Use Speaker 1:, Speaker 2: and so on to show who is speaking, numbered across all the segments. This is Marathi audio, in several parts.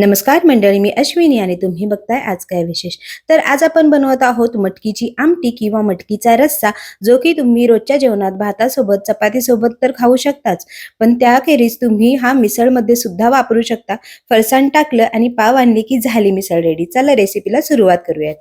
Speaker 1: नमस्कार मंडळी मी अश्विनी आणि तुम्ही बघताय आज काय विशेष? तर आज आपण बनवत आहोत मटकीची आमटी किंवा मटकीचा रस्सा जो की तुम्ही रोजच्या जेवणात भातासोबत चपातीसोबत तर खाऊ शकताच पण त्याखेरीज तुम्ही हा मिसळमध्ये सुद्धा वापरू शकता. फरसाण टाकलं आणि पाव आणली की झाली मिसळ रेडी चला रेसिपीला सुरुवात करूयात.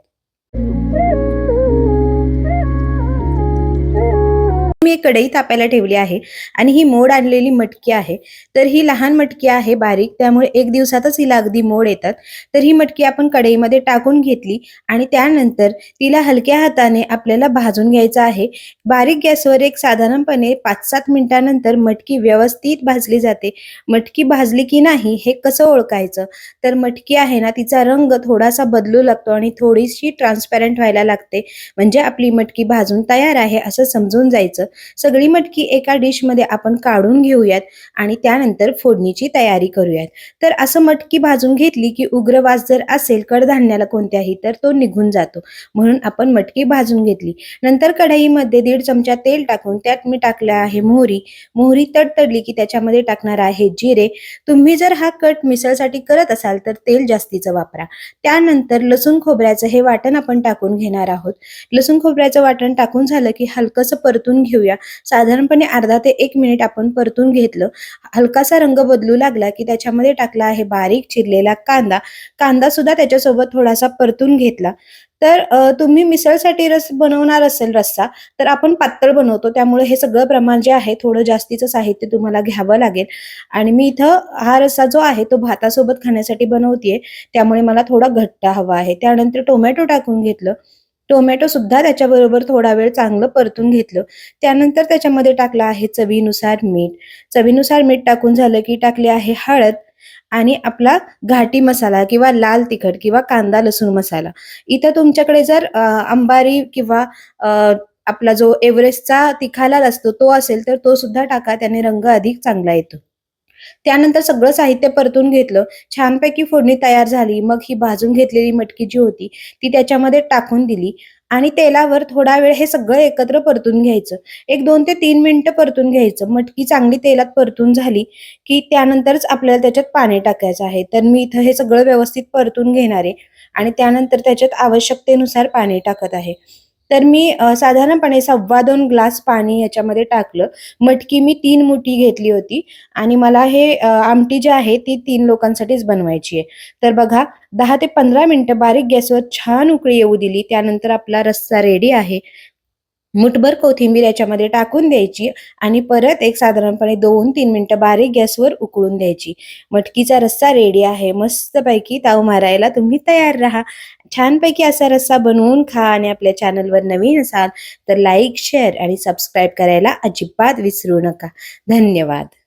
Speaker 1: मी एक कढई तापायला ठेवली आहे आणि ही मोड आणलेली मटकी आहे. तर ही लहान मटकी आहे बारीक त्यामुळे एक दिवसातच हिला अगदी मोड येतात. तर ही मटकी आपण कढईमध्ये टाकून घेतली आणि त्यानंतर तिला हलक्या हाताने आपल्याला भाजून घ्यायचं आहे. बारीक गॅसवर एक साधारणपणे पाच सात मिनिटानंतर मटकी व्यवस्थित भाजली जाते. मटकी भाजली की नाही हे कसं ओळखायचं? तर मटकी आहे ना तिचा रंग थोडासा बदलू लागतो आणि थोडीशी ट्रान्सपॅरंट व्हायला लागते. म्हणजे आपली मटकी भाजून तयार आहे असं समजून जायचं. सगळी मटकी एका डिशमध्ये आपण काढून घेऊयात आणि त्यानंतर फोडणीची तयारी करूयात. तर असं मटकी भाजून घेतली की उग्र वास जर असेल कडधान्याला कोणत्याही तर तो निघून जातो. म्हणून आपण मटकी भाजून घेतली. नंतर कढईमध्ये दीड चमचा तेल टाकून त्यात मी टाकलं आहे मोहरी. मोहरी तडतडली की त्याच्यामध्ये टाकणार आहे जिरे. तुम्ही जर हा कट मिसळसाठी करत असाल तर तेल जास्तीचं वापरा. त्यानंतर लसूण खोबऱ्याचं हे वाटण आपण टाकून घेणार आहोत. लसूण खोबऱ्याचं वाटण टाकून झालं की हलकंसं परतून घेऊया साधारणपणे अर्धा ते एक मिनिट आपण परतून घेतलं. हलकासा रंग बदलू लागला की त्याच्यामध्ये टाकला आहे बारीक चिरलेला कांदा. कांदा सुद्धा त्याच्यासोबत थोडासा परतून घेतला. तर तुम्ही मिसळसाठी रस बनवणार असेल रस्सा तर आपण पातळ बनवतो. त्यामुळे हे सगळं प्रमाण जे आहे थोडं जास्तीचं साहित्य तुम्हाला घ्यावं लागेल. आणि मी इथं हा रस्सा जो आहे तो भातासोबत खाण्यासाठी बनवतेय. त्यामुळे मला थोडा घट्ट हवा आहे. त्यानंतर टोमॅटो टाकून घेतलं. टोमॅटो सुद्धा त्याच्याबरोबर थोडा वेळ चांगलं परतून घेतलं. त्यानंतर त्याच्यामध्ये टाकलं आहे चवीनुसार मीठ. चवीनुसार मीठ टाकून झालं की टाकली आहे हळद आणि आपला घाटी मसाला किंवा लाल तिखट किंवा कांदा लसूण मसाला. इथं तुमच्याकडे जर अंबारी किंवा आपला जो एव्हरेस्टचा तिखालाल असतो तो असेल तर तो सुद्धा टाका त्याने रंग अधिक चांगला येतो. त्यानंतर सगळं साहित्य परतून घेतलं. छानपैकी फोडणी तयार झाली. मग ही भाजून घेतलेली मटकी जी होती ती त्याच्यामध्ये टाकून दिली. आणि तेलावर थोडा वेळ हे सगळं एकत्र परतून घ्यायचं. एक दोन ते तीन मिनिटं परतून घ्यायचं. मटकी चांगली तेलात परतून झाली की त्यानंतरच आपल्याला त्याच्यात पाणी टाकायचं आहे. तर मी इथं हे सगळं व्यवस्थित परतून घेणार आहे. आणि त्यानंतर त्याच्यात आवश्यकतेनुसार पाणी टाकत आहे. तर मी साधारणपणे सव्वा दोन ग्लास पाणी याच्यामध्ये टाकलं. मटकी मी तीन मुठी घेतली होती आणि मला हे आमटी जी आहे ती तीन लोकांसाठीच बनवायची आहे. तर बघा दहा ते पंधरा मिनटं बारीक गॅसवर छान उकळी येऊ दिली. त्यानंतर आपला रस्सा रेडी आहे. मुठभर कोथिंबीर याच्यामध्ये टाकून द्यायची आणि परत एक साधारणपणे दोन तीन मिनटं बारीक गॅसवर उकळून द्यायची. मटकीचा रस्सा रेडी आहे. मस्तपैकी ताव मारायला तुम्ही तयार राहा. छानपैकी असा रस्सा बनवून खा आणि आपल्या चॅनलवर नवीन असाल तर लाईक शेअर आणि सबस्क्राईब करायला अजिबात विसरू नका. धन्यवाद.